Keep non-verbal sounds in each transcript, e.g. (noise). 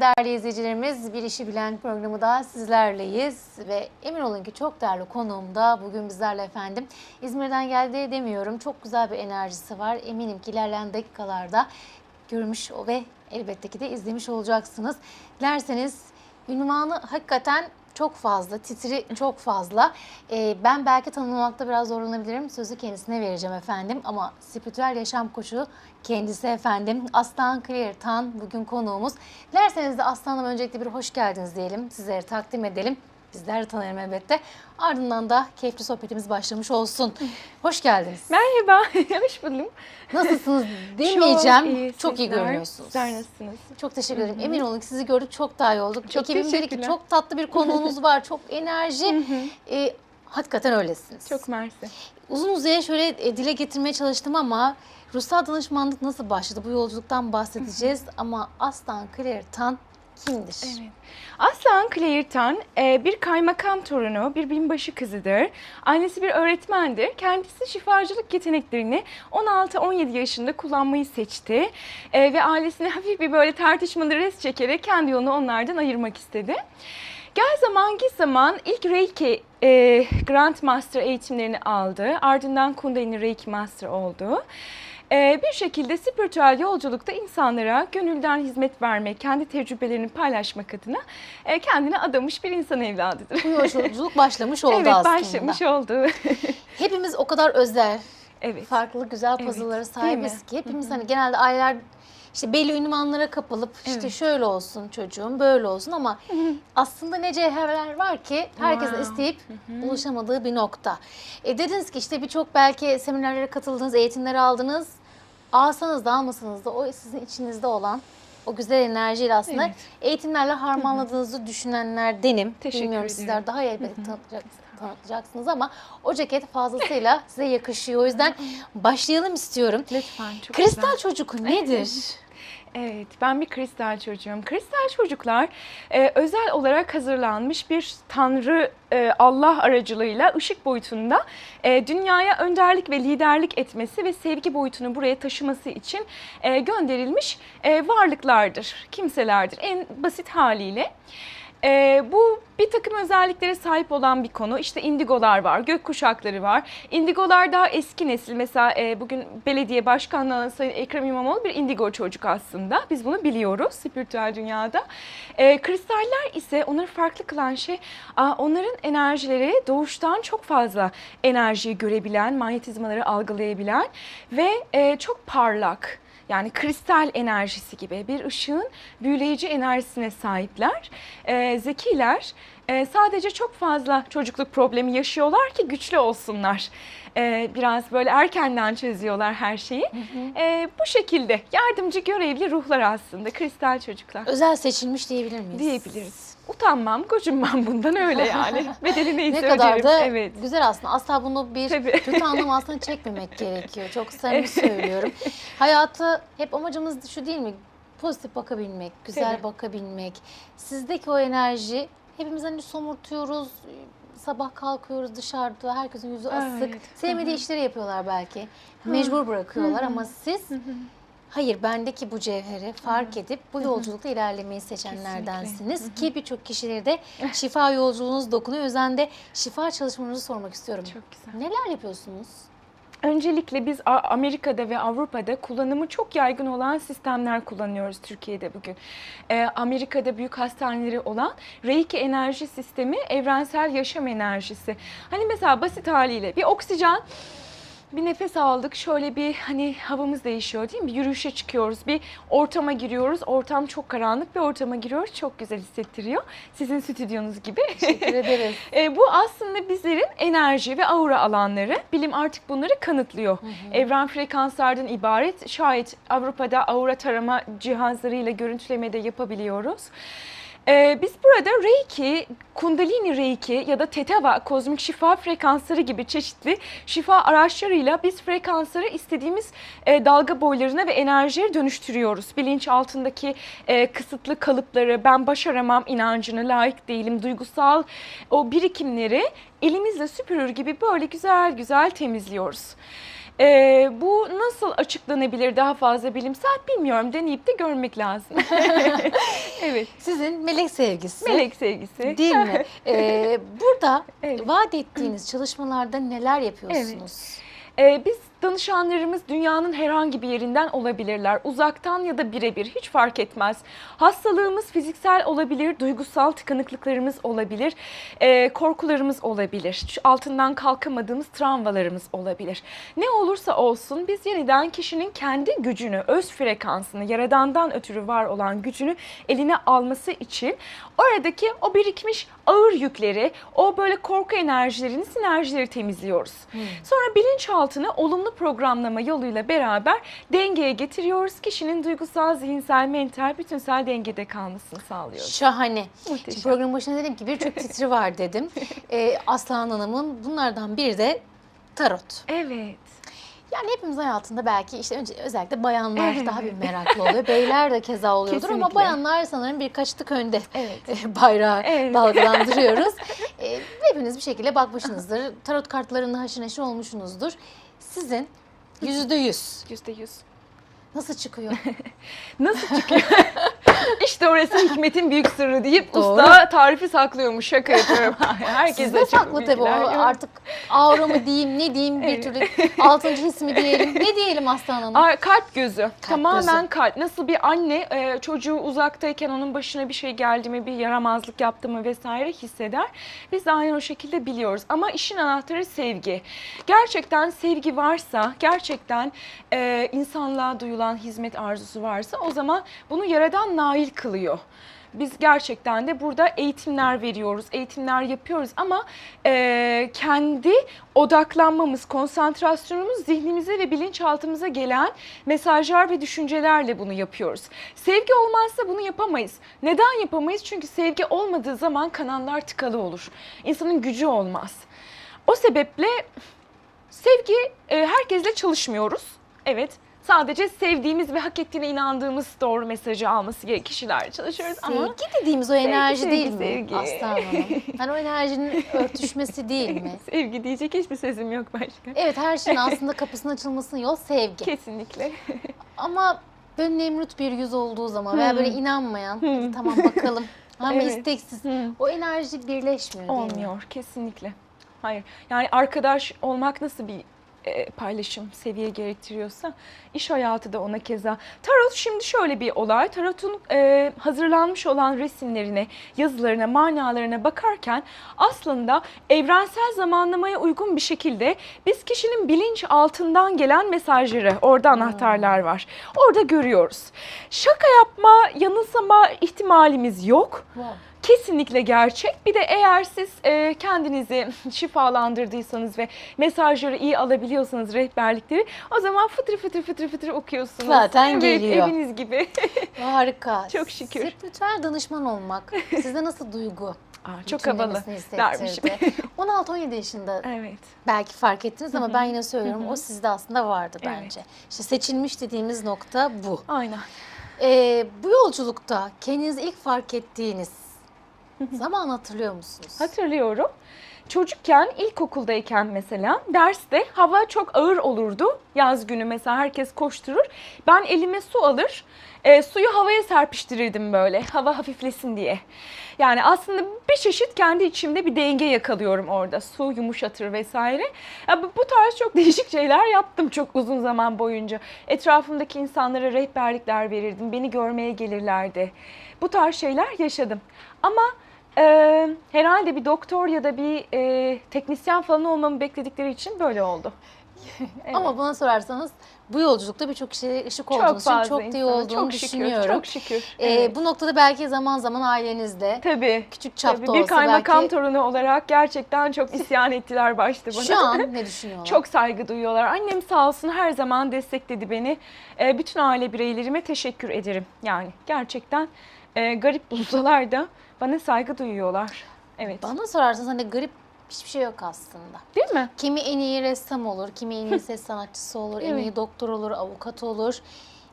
değerli izleyicilerimiz. Bir işi bilen programı da sizlerleyiz ve emin olun ki çok değerli konuğum da bugün bizlerle efendim. İzmir'den geldi demiyorum. Çok güzel bir enerjisi var. Eminim ki ilerleyen dakikalarda görmüş ve elbette ki de izlemiş olacaksınız. Dilerseniz ünvanı hakikaten çok fazla, titri çok fazla. Ee, ben belki tanımlamakta biraz zorlanabilirim. Sözü kendisine vereceğim efendim. Ama spiritüel yaşam koçu kendisi efendim. Aslan Clear Tan bugün konuğumuz. Dilerseniz de Aslan'ım öncelikle bir hoş geldiniz diyelim. Sizlere takdim edelim. Bizler tanıyalım elbette. Ardından da keyifli sohbetimiz başlamış olsun. Hoş geldiniz. Merhaba, (laughs) hoş buldum. Nasılsınız (laughs) demeyeceğim. Çok iyi, Çok iyi görünüyorsunuz. Sizler nasılsınız? Çok teşekkür ederim. Emin olun ki sizi gördük çok daha iyi olduk. Çok Ekibim dedi ki çok tatlı bir konuğunuz var. Çok enerji. Ee, hakikaten öylesiniz. Çok mersi. Uzun uzayan şöyle e, dile getirmeye çalıştım ama ruhsal danışmanlık nasıl başladı? Bu yolculuktan bahsedeceğiz. ama Aslan Claire Tan kimdir? Evet. Aslan Clairton e, bir kaymakam torunu, bir binbaşı kızıdır. Annesi bir öğretmendir. Kendisi şifacılık yeteneklerini 16-17 yaşında kullanmayı seçti. E, ve ailesine hafif bir böyle tartışmalı res çekerek kendi yolunu onlardan ayırmak istedi. Gel zaman git zaman ilk Reiki e, Grandmaster eğitimlerini aldı. Ardından Kundalini Reiki Master oldu. E, bir şekilde spiritüel yolculukta insanlara gönülden hizmet vermek, kendi tecrübelerini paylaşmak adına e, kendine adamış bir insan evladıdır. Bu yolculuk (laughs) başlamış oldu evet aslında. başlamış oldu. (laughs) Hepimiz o kadar özel, evet. farklı güzel Evet, puzzle'lara değil sahibiz ki hepimiz hani genelde aileler işte belli ünvanlara kapılıp işte Evet. şöyle olsun çocuğum böyle olsun ama (laughs) aslında ne cevherler var ki herkesin Wow. isteyip ulaşamadığı bir nokta. E dediniz ki işte birçok belki seminerlere katıldınız, eğitimleri aldınız. Alsanız da almasanız da o sizin içinizde olan o güzel enerjiyle aslında Evet. eğitimlerle harmanladığınızı düşünenlerdenim. Teşekkür Bilmiyorum ederim. sizler daha iyi elbette tanıtacaksınız tanıtacaksınız ama o ceket fazlasıyla size yakışıyor. O yüzden başlayalım istiyorum. Lütfen çok Kristal güzel. çocuk (laughs) nedir? Evet, ben bir kristal çocuğum. Kristal çocuklar e, özel olarak hazırlanmış bir Tanrı e, Allah aracılığıyla ışık boyutunda e, dünyaya önderlik ve liderlik etmesi ve sevgi boyutunu buraya taşıması için e, gönderilmiş e, varlıklardır, kimselerdir en basit haliyle. E, bu bir takım özelliklere sahip olan bir konu. İşte indigolar var, gök kuşakları var. Indigolar daha eski nesil. Mesela e, bugün belediye başkanlığı Sayın Ekrem İmamoğlu bir indigo çocuk aslında. Biz bunu biliyoruz spiritüel dünyada. E, kristaller ise onları farklı kılan şey a, onların enerjileri doğuştan çok fazla enerjiyi görebilen, manyetizmaları algılayabilen ve e, çok parlak. Yani kristal enerjisi gibi bir ışığın büyüleyici enerjisine sahipler. Ee, zekiler Ee, sadece çok fazla çocukluk problemi yaşıyorlar ki güçlü olsunlar. Ee, biraz böyle erkenden çözüyorlar her şeyi. Ee, bu şekilde yardımcı görevli ruhlar aslında kristal çocuklar Özel seçilmiş diyebilir miyiz? diyebiliriz. Utanmam, gocunmam bundan öyle yani. (laughs) Bedeli neyse Ne kadar öderim. da Evet. güzel aslında. Asla bunu bir Tabii. kötü anlam aslında çekmemek (laughs) gerekiyor. Çok samimi söylüyorum. Hayatı hep amacımız şu değil mi? Pozitif bakabilmek, güzel Tabii. bakabilmek. Sizdeki o enerji hepimiz hani somurtuyoruz. Sabah kalkıyoruz dışarıda herkesin yüzü asık. Evet. Sevmediği işleri yapıyorlar belki. Mecbur bırakıyorlar ama siz Hayır bendeki bu cevheri fark edip bu yolculukta ilerlemeyi seçenlerdensiniz ki birçok kişileri de şifa yolculuğunuz dokunuyor. O yüzden de şifa çalışmalarınızı sormak istiyorum. Çok güzel. Neler yapıyorsunuz? Öncelikle biz Amerika'da ve Avrupa'da kullanımı çok yaygın olan sistemler kullanıyoruz Türkiye'de bugün. Ee, Amerika'da büyük hastaneleri olan Reiki enerji sistemi evrensel yaşam enerjisi. Hani mesela basit haliyle bir oksijen bir nefes aldık şöyle bir hani havamız değişiyor değil mi? Bir yürüyüşe çıkıyoruz bir ortama giriyoruz ortam çok karanlık bir ortama giriyoruz çok güzel hissettiriyor. Sizin stüdyonuz gibi. Teşekkür (laughs) ederiz. E, bu aslında bizlerin enerji ve aura alanları. Bilim artık bunları kanıtlıyor. Evren frekanslardan ibaret. Şayet Avrupa'da aura tarama cihazlarıyla görüntüleme de yapabiliyoruz. E, biz burada Reiki, Kundalini Reiki ya da Tetava, kozmik şifa frekansları gibi çeşitli şifa araçlarıyla biz frekansları istediğimiz e, dalga boylarına ve enerjiye dönüştürüyoruz. Bilinç altındaki e, kısıtlı kalıpları, ben başaramam inancını, layık değilim, duygusal o birikimleri elimizle süpürür gibi böyle güzel güzel temizliyoruz. Ee, bu nasıl açıklanabilir daha fazla bilimsel bilmiyorum. Deneyip de görmek lazım. (laughs) evet. Sizin melek sevgisi. Melek sevgisi. Değil mi? (laughs) Ee, burada Evet. vaat ettiğiniz çalışmalarda neler yapıyorsunuz? Ee, biz danışanlarımız dünyanın herhangi bir yerinden olabilirler. Uzaktan ya da birebir hiç fark etmez. Hastalığımız fiziksel olabilir, duygusal tıkanıklıklarımız olabilir, ee, korkularımız olabilir, altından kalkamadığımız travmalarımız olabilir. Ne olursa olsun biz yeniden kişinin kendi gücünü, öz frekansını, yaradandan ötürü var olan gücünü eline alması için oradaki o birikmiş ağır yükleri, o böyle korku enerjilerini, sinerjileri temizliyoruz. Sonra bilinçaltını olumlu programlama yoluyla beraber dengeye getiriyoruz. Kişinin duygusal, zihinsel, mental, bütünsel dengede kalmasını sağlıyoruz. Şahane. Muhteşem. Şimdi programın başında dedim ki birçok (laughs) titri var dedim. Ee, Aslan Hanım'ın bunlardan biri de tarot. Evet. Yani hepimiz hayatında belki işte önce özellikle bayanlar Evet. daha bir meraklı oluyor. (laughs) Beyler de keza oluyordur ama Kesinlikle. bayanlar sanırım birkaç tık önde Evet. (laughs) bayrağı Evet. dalgalandırıyoruz. Ee, hepiniz bir şekilde bakmışsınızdır. Tarot kartlarında haşır neşir olmuşsunuzdur. Sizin yüzde yüz Yüzde yüz. nasıl çıkıyor? (laughs) Nasıl çıkıyor? (laughs) (laughs) işte orası hikmetin büyük sırrı deyip Doğru. usta tarifi saklıyormuş. Şaka yapıyorum. (laughs) Herkes Sizde saklı tabii o artık aura mı diyeyim ne diyeyim bir türlü altıncı his mi diyelim ne diyelim Aslan Hanım? Aa, kalp gözü. Tamamen gözü. kalp. Nasıl bir anne e, çocuğu uzaktayken onun başına bir şey geldi mi, bir yaramazlık yaptı mı vesaire hisseder. Biz de aynen o şekilde biliyoruz. Ama işin anahtarı sevgi. Gerçekten sevgi varsa, gerçekten e, insanlığa duyulan hizmet arzusu varsa o zaman bunu yaradan nail kılıyor. Biz gerçekten de burada eğitimler veriyoruz, eğitimler yapıyoruz ama e, kendi odaklanmamız, konsantrasyonumuz zihnimize ve bilinçaltımıza gelen mesajlar ve düşüncelerle bunu yapıyoruz. Sevgi olmazsa bunu yapamayız. Neden yapamayız? Çünkü sevgi olmadığı zaman kanallar tıkalı olur. İnsanın gücü olmaz. O sebeple sevgi e, herkesle çalışmıyoruz. Evet. Sadece sevdiğimiz ve hak ettiğine inandığımız doğru mesajı alması gereken kişilerle çalışıyoruz ama Sevgi dediğimiz o enerji sevgi, değil mi sevgi. Aslan Hanım? Hani o enerjinin örtüşmesi değil mi? (laughs) sevgi diyecek hiçbir sözüm yok başka. Evet her şeyin (laughs) aslında kapısının açılmasının yol sevgi. Kesinlikle. (laughs) Ama böyle nemrut bir yüz olduğu zaman veya Hmm. böyle inanmayan "Hadi tamam bakalım ama Evet. isteksiz Hı. o enerji birleşmiyor değil mi? Olmuyor kesinlikle. Hayır. Yani arkadaş olmak nasıl bir e, paylaşım seviye gerektiriyorsa iş hayatı da ona keza. Tarot şimdi şöyle bir olay. Tarot'un e, hazırlanmış olan resimlerine, yazılarına, manalarına bakarken aslında evrensel zamanlamaya uygun bir şekilde biz kişinin bilinç altından gelen mesajları, orada anahtarlar var. Orada görüyoruz. Şaka yapma, yanılsama ihtimalimiz yok. Wow. Kesinlikle gerçek. Bir de eğer siz e, kendinizi (laughs) şifalandırdıysanız ve mesajları iyi alabiliyorsanız rehberlikleri o zaman fıtır fıtır fıtır fıtır okuyorsunuz. Zaten evet, geliyor. eviniz gibi. (laughs) Harika. Çok şükür. Spiritüel danışman olmak (laughs) sizde nasıl duygu? Aa, çok havalı dermişim. hissettirdi? 16-17 yaşında evet. belki fark ettiniz ama ben yine söylüyorum o sizde aslında vardı Evet. bence. İşte seçilmiş dediğimiz nokta bu. Aynen. Ee, bu yolculukta kendinizi ilk fark ettiğiniz zaman hatırlıyor musunuz? Hatırlıyorum. Çocukken ilkokuldayken mesela derste hava çok ağır olurdu. Yaz günü mesela herkes koşturur. Ben elime su alır, e, suyu havaya serpiştirirdim böyle hava hafiflesin diye. Yani aslında bir çeşit kendi içimde bir denge yakalıyorum orada. Su yumuşatır vesaire. Ya bu, tarz çok (laughs) değişik şeyler yaptım çok uzun zaman boyunca. Etrafımdaki insanlara rehberlikler verirdim. Beni görmeye gelirlerdi. Bu tarz şeyler yaşadım. Ama ee, herhalde bir doktor ya da bir e, teknisyen falan olmamı bekledikleri için böyle oldu. (laughs) Evet. Ama bana sorarsanız bu yolculukta birçok kişiye ışık çok olduğunuz için çok da iyi olduğunu çok şükür, düşünüyorum. Çok şükür. Ee, evet. Bu noktada belki zaman zaman ailenizde Tabii. küçük çapta Tabii. Bir olsa kaymakam belki torunu olarak gerçekten çok isyan ettiler başta bana. şu an (laughs) ne düşünüyorlar? Çok saygı duyuyorlar. Annem sağ olsun her zaman destekledi beni. Ee, bütün aile bireylerime teşekkür ederim. Yani gerçekten e, garip bulsalar da bana saygı duyuyorlar. Evet. Bana sorarsanız hani garip hiçbir şey yok aslında. Değil mi? Kimi en iyi ressam olur, kimi en iyi (laughs) ses sanatçısı olur, en Evet. iyi doktor olur, avukat olur.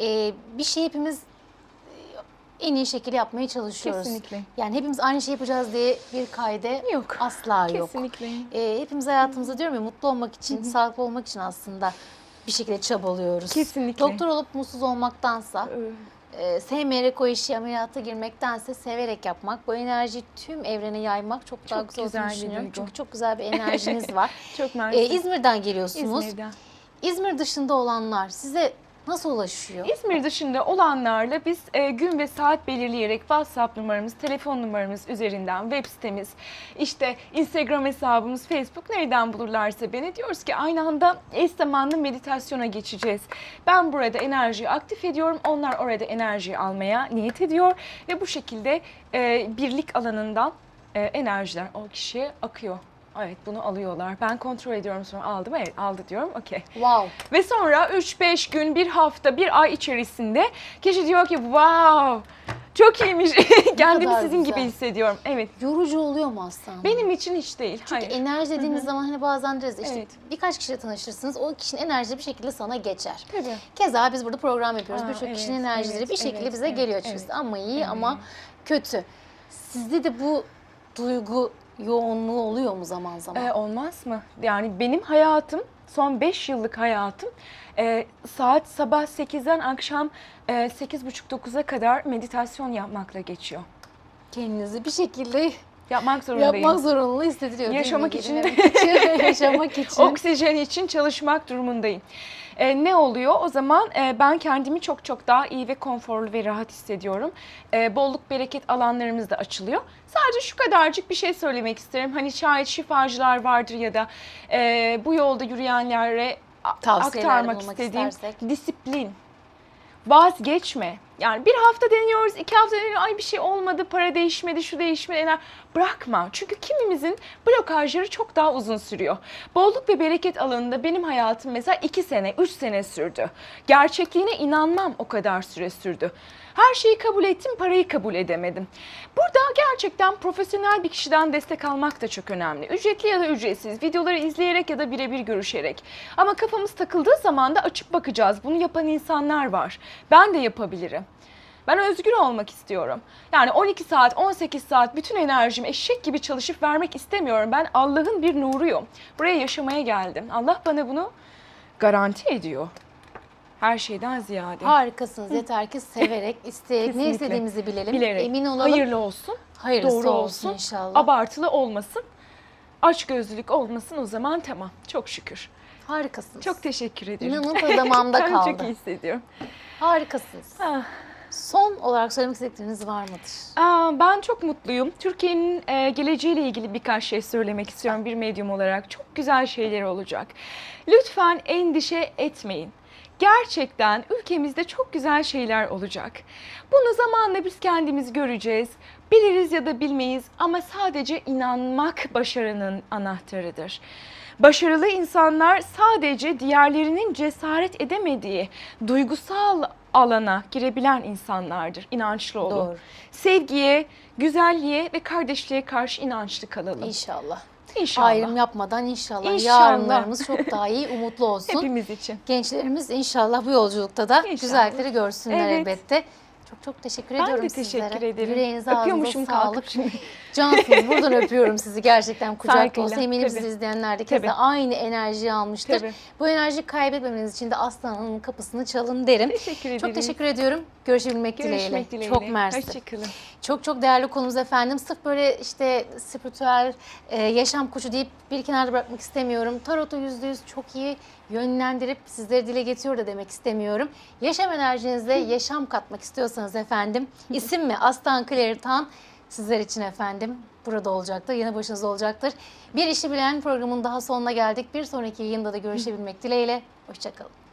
Ee, bir şey hepimiz e, en iyi şekilde yapmaya çalışıyoruz. Kesinlikle. Yani hepimiz aynı şey yapacağız diye bir kaide Yok. asla yok. Kesinlikle. Ee, hepimiz hayatımızda diyorum ya mutlu olmak için, sağlıklı olmak için aslında bir şekilde çabalıyoruz. Kesinlikle. Doktor olup mutsuz olmaktansa, Ee, e, sevmeyerek o işi ameliyata girmektense severek yapmak, bu enerjiyi tüm evrene yaymak çok daha Çok güzel, güzel olduğunu düşünüyorum. Çünkü çok güzel bir enerjiniz var. (laughs) Çok mersi. Ee, İzmir'den geliyorsunuz. İzmir'den. İzmir dışında olanlar size nasıl ulaşıyor? İzmir dışında olanlarla biz e, gün ve saat belirleyerek WhatsApp numaramız, telefon numaramız üzerinden web sitemiz, işte Instagram hesabımız, Facebook nereden bulurlarsa beni diyoruz ki aynı anda eş zamanlı meditasyona geçeceğiz. Ben burada enerjiyi aktif ediyorum, onlar orada enerjiyi almaya niyet ediyor ve bu şekilde e, birlik alanından e, enerjiler o kişiye akıyor. Evet bunu alıyorlar. Ben kontrol ediyorum sonra aldım. Evet aldı diyorum. Okey. Wow. Ve sonra 3-5 gün, bir hafta, bir ay içerisinde kişi diyor ki wow çok iyiymiş. (laughs) Kendimi kadar sizin gibi güzel. hissediyorum. Evet. Yorucu oluyor mu aslında? Benim için hiç değil. Çünkü Hayır. enerji dediğimiz zaman hani bazen deriz işte Evet. birkaç kişiyle tanışırsınız. O kişinin enerjisi bir şekilde sana geçer. Tabii. Keza biz burada program yapıyoruz. Aa, Birçok evet, kişinin enerjileri evet, bir şekilde evet, bize evet, geliyor evet. açıkçası. Ama iyi Evet. ama kötü. Sizde de bu duygu yoğunluğu oluyor mu zaman zaman? Ee, olmaz mı? Yani benim hayatım, son 5 yıllık hayatım e, saat sabah 8'den akşam e, 8.30-9'a kadar meditasyon yapmakla geçiyor. Kendinizi bir şekilde Yapmak zorundayım. yapmak zorunlu hissediliyor. (laughs) Yaşamak için. (laughs) Yaşamak için. Oksijen için çalışmak durumundayım. Ee, ne oluyor? O zaman e, ben kendimi çok çok daha iyi ve konforlu ve rahat hissediyorum. Ee, bolluk bereket alanlarımız da açılıyor. Sadece şu kadarcık bir şey söylemek isterim. Hani şayet şifacılar vardır ya da e, bu yolda yürüyenlere aktarmak istediğim istersek. disiplin. Vazgeçme. Yani bir hafta deniyoruz, iki hafta deniyoruz, ay bir şey olmadı, para değişmedi, şu değişmedi. ener- Bırakma. Çünkü kimimizin blokajları çok daha uzun sürüyor. Bolluk ve bereket alanında benim hayatım mesela iki sene, üç sene sürdü. Gerçekliğine inanmam o kadar süre sürdü. Her şeyi kabul ettim, parayı kabul edemedim. Burada gerçekten profesyonel bir kişiden destek almak da çok önemli. Ücretli ya da ücretsiz, videoları izleyerek ya da birebir görüşerek. Ama kafamız takıldığı zaman da açıp bakacağız. Bunu yapan insanlar var. Ben de yapabilirim. Ben özgür olmak istiyorum. Yani 12 saat, 18 saat bütün enerjimi eşek gibi çalışıp vermek istemiyorum. Ben Allah'ın bir nuruyum. Buraya yaşamaya geldim. Allah bana bunu garanti ediyor. Her şeyden ziyade. Harikasınız. Yeter ki severek, (laughs) isteyerek, ne Kesinlikle. istediğimizi bilelim. Bilerek. Emin olalım. Hayırlı olsun. Hayırlısı doğru olsun olsun. inşallah. Abartılı olmasın. Açgözlülük olmasın o zaman tamam. Çok şükür. Harikasınız. Çok teşekkür ederim. İnanın damağımda Ben (laughs) kaldı. çok iyi hissediyorum. Harikasınız. Ah. Son olarak söylemek istedikleriniz var mıdır? Aa, ben çok mutluyum. Türkiye'nin e, geleceğiyle ilgili birkaç şey söylemek istiyorum bir medyum olarak. Çok güzel şeyler olacak. Lütfen endişe etmeyin. Gerçekten ülkemizde çok güzel şeyler olacak. Bunu zamanla biz kendimiz göreceğiz. Biliriz ya da bilmeyiz ama sadece inanmak başarının anahtarıdır. Başarılı insanlar sadece diğerlerinin cesaret edemediği duygusal alana girebilen insanlardır. İnançlı olun. Doğru. Sevgiye, güzelliğe ve kardeşliğe karşı inançlı kalalım. İnşallah. İnşallah. Ayrım yapmadan inşallah, İnşallah. yarınlarımız çok (laughs) daha iyi, umutlu olsun. Hepimiz için. Gençlerimiz inşallah bu yolculukta da İnşallah. güzellikleri görsünler Evet. elbette. Çok çok teşekkür Ben ediyorum de teşekkür sizlere. ederim. Yüreğinize ağzınıza Öpüyormuşum sağlık. kalkıp şimdi. (laughs) Cansınız. Buradan (laughs) öpüyorum sizi gerçekten kucak Saygıyla, dolusu. Eminim tabii. izleyenler de keza Tabii. aynız enerjiyi almıştır. Tabii. Bu enerjiyi kaybetmemeniz için de Aslan Hanım'ın kapısını çalın derim. Teşekkür ederim. Çok teşekkür ediyorum. Görüşebilmek dileğiyle. Görüşmek dileğiyle. Çok mersi. Hoşçakalın. Çok çok değerli konumuz efendim. Sırf böyle işte spiritüel e, yaşam koçu deyip bir kenarda bırakmak istemiyorum. Tarot'u yüzde yüz çok iyi yönlendirip sizleri dile getiriyor da demek istemiyorum. Yaşam enerjinize yaşam katmak istiyorsanız efendim isim mi? Aslan Kleritan sizler için efendim burada olacaktır. Yanı başınızda olacaktır. Bir işi bilen programın daha sonuna geldik. Bir sonraki yayında da görüşebilmek dileğiyle. Hoşçakalın.